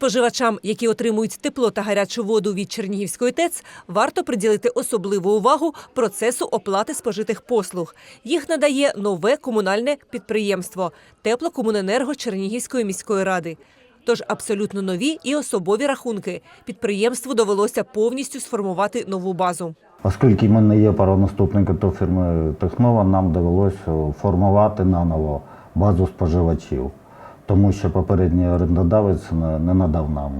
Споживачам, які отримують тепло та гарячу воду від Чернігівської ТЕЦ, варто приділити особливу увагу процесу оплати спожитих послуг. Їх надає нове комунальне підприємство Теплокомуненерго Чернігівської міської ради. Тож абсолютно нові і особові рахунки. Підприємству довелося повністю сформувати нову базу. Оскільки ми не є правонаступником до фірми Технова, нам довелося формувати наново базу споживачів, тому що попередній орендодавець не надав нам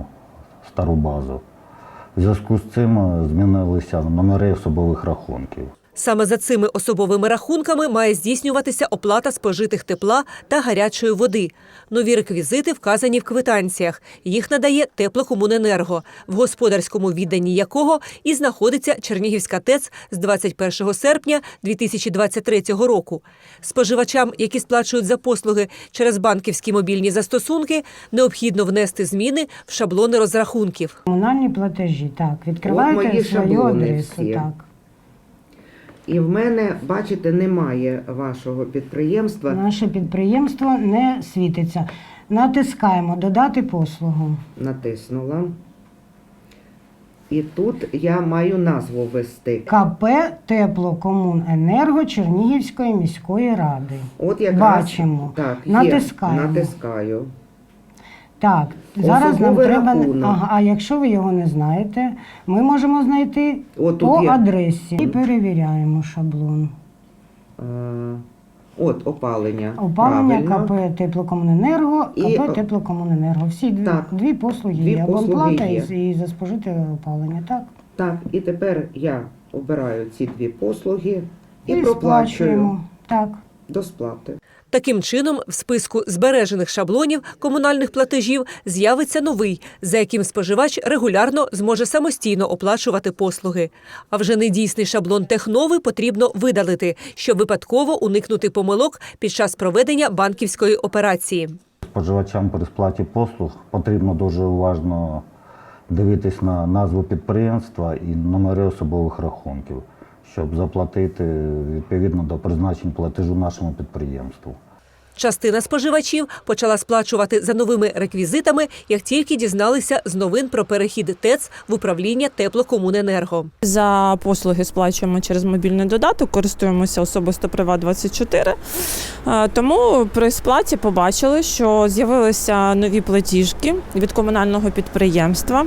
стару базу. В зв'язку з цим е, змінилися номери особових рахунків. Саме за цими особовими рахунками має здійснюватися оплата спожитих тепла та гарячої води. Нові реквізити вказані в квитанціях. Їх надає Теплокомуненерго, в господарському відданні якого і знаходиться Чернігівська ТЕЦ з 21 серпня 2023 року. Споживачам, які сплачують за послуги через банківські мобільні застосунки, необхідно внести зміни в шаблони розрахунків. Комунальні платежі, так. Відкривайте свою адресу, так. І в мене, бачите, немає вашого підприємства. Наше підприємство не світиться. Натискаємо додати послугу. Натиснула. І тут я маю назву ввести. КП Теплокомуненерго Чернігівської міської ради. От якраз Бачимо. Так, є. Натискаємо. Натискаю. Так, зараз нам Особовий треба. рахунок. Ага, а якщо ви його не знаєте, ми можемо знайти От по є. адресі і перевіряємо шаблон. Е, От опалення. Опалення Правильно. КП Теплокомуненерго, І, КП Теплокомуненерго. Всі дві, так. дві послуги Дві є. послуги Абонплата є. і, і за спожите опалення. Так. Так, і тепер я обираю ці дві послуги і, І проплачую сплачуємо. Так. До сплати. Таким чином, в списку збережених шаблонів комунальних платежів з'явиться новий, за яким споживач регулярно зможе самостійно оплачувати послуги. А вже недійсний шаблон технови потрібно видалити, щоб випадково уникнути помилок під час проведення банківської операції. Споживачам при сплаті послуг потрібно дуже уважно дивитись на назву підприємства і номери особових рахунків, щоб заплатити відповідно до призначень платежу нашому підприємству. Частина споживачів почала сплачувати за новими реквізитами, як тільки дізналися з новин про перехід ТЕЦ в управління Теплокомуненерго. За послуги сплачуємо через мобільний додаток, користуємося особисто Приват 24 Е, Тому при сплаті побачили, що з'явилися нові платіжки від комунального підприємства.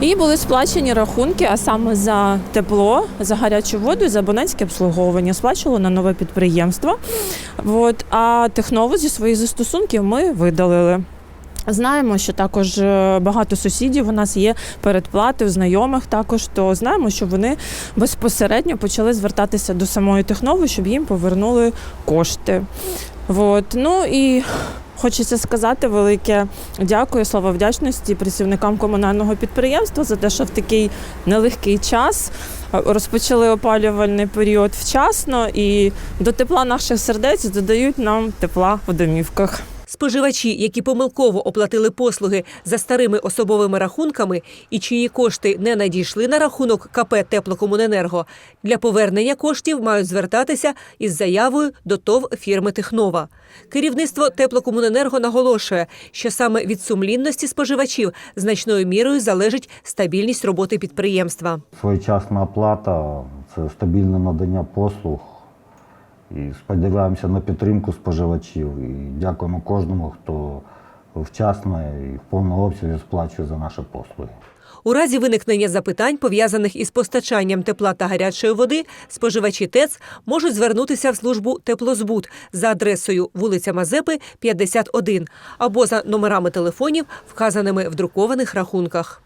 І були сплачені рахунки, а саме за тепло, за гарячу воду за абонентське обслуговування. Сплачувало на нове підприємство. От, а технову зі своїх застосунків ми видалили. Знаємо, що також е, багато сусідів у нас є передплати, у знайомих також, то знаємо, що вони безпосередньо почали звертатися до самої технови, щоб їм повернули кошти. От. Ну і хочеться сказати велике дякую, слова вдячності працівникам комунального підприємства за те, що в такий нелегкий час е, розпочали опалювальний період вчасно і до тепла наших сердець додають нам тепла в домівках. Споживачі, які помилково оплатили послуги за старими особовими рахунками і чиї кошти не надійшли на рахунок КП Теплокомуненерго, для повернення коштів мають звертатися із заявою до ТОВ фірми Технова. Керівництво Теплокомуненерго наголошує, що саме від сумлінності споживачів значною мірою залежить стабільність роботи підприємства. Своєчасна оплата це стабільне надання послуг. І сподіваємося на підтримку споживачів. І дякуємо кожному, хто вчасно і в повному обсязі сплачує за наші послуги. У разі виникнення запитань, пов'язаних із постачанням тепла та гарячої води, споживачі ТЕЦ можуть звернутися в службу Теплозбут за адресою вулиця Мазепи, 51 або за номерами телефонів, вказаними в друкованих рахунках.